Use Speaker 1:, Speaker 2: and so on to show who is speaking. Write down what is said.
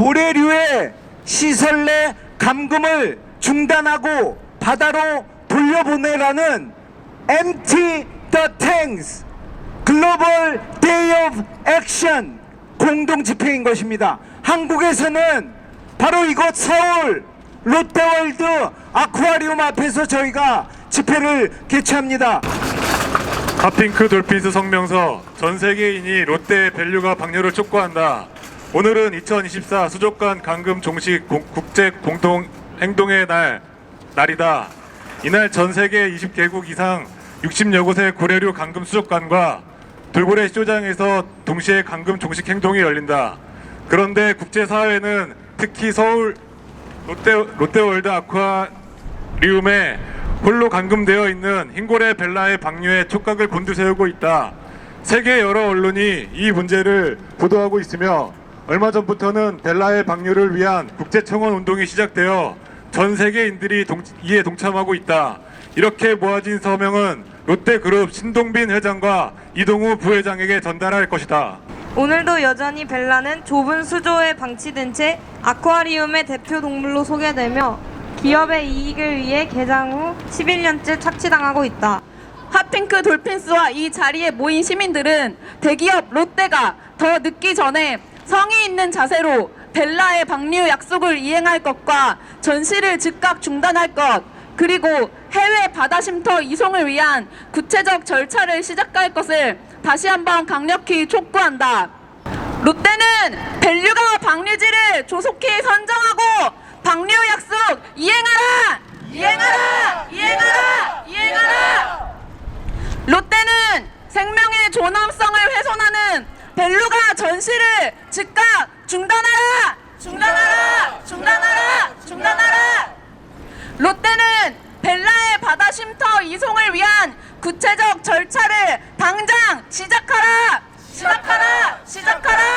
Speaker 1: 고래류의 시설 내 감금을 중단하고 바다로 돌려보내라는 Empty the Tanks 글로벌 데이 오브 액션 공동 집회인 것입니다. 한국에서는 바로 이곳 서울 롯데월드 아쿠아리움 앞에서 저희가 집회를 개최합니다.
Speaker 2: 핫핑크 돌핀스 성명서 전 세계인이 롯데 밸류가 방류를 촉구한다. 오늘은 2024 수족관 감금 종식 공- 국제 공동 행동의 날 날이다. 이날 전 세계 20개국 이상 60여 곳의 고래류 감금 수족관과 돌고래 시조장에서 동시에 감금 종식 행동이 열린다. 그런데 국제사회는 특히 서울 롯데, 롯데월드 아쿠아리움에 홀로 감금되어 있는 흰고래 벨라의 방류에 촉각을 곤두세우고 있다. 세계 여러 언론이 이 문제를 보도하고 있으며 얼마 전부터는 벨라의 방류를 위한 국제청원 운동이 시작되어 전 세계인들이 동- 이에 동참하고 있다. 이렇게 모아진 서명은 롯데그룹 신동빈 회장과 이동우 부회장에게 전달할 것이다.
Speaker 3: 오늘도 여전히 벨라는 좁은 수조에 방치된 채 아쿠아리움의 대표 동물로 소개되며 기업의 이익을 위해 개장 후 11년째 착취당하고 있다.
Speaker 4: 핫핑크 돌핀스와 이 자리에 모인 시민들은 대기업 롯데가 더 늦기 전에 성의 있는 자세로 벨라의 방류 약속을 이행할 것과 전시를 즉각 중단할 것 그리고 해외 바다 쉼터 이송을 위한 구체적 절차를 시작할 것을 다시 한번 강력히 촉구한다. 롯데는 밸류가 방류지를 조속히 선정하고 방류 약속 이행하라! 이행하라! 이행하라! 이행하라! 롯데는 생명의 존엄성을 벨루가 전시를 즉각 중단하라! 중단하라! 중단하라! 중단하라! 롯데는 벨라의 바다 쉼터 이송을 위한 구체적 절차를 당장 시작하라! 시작하라!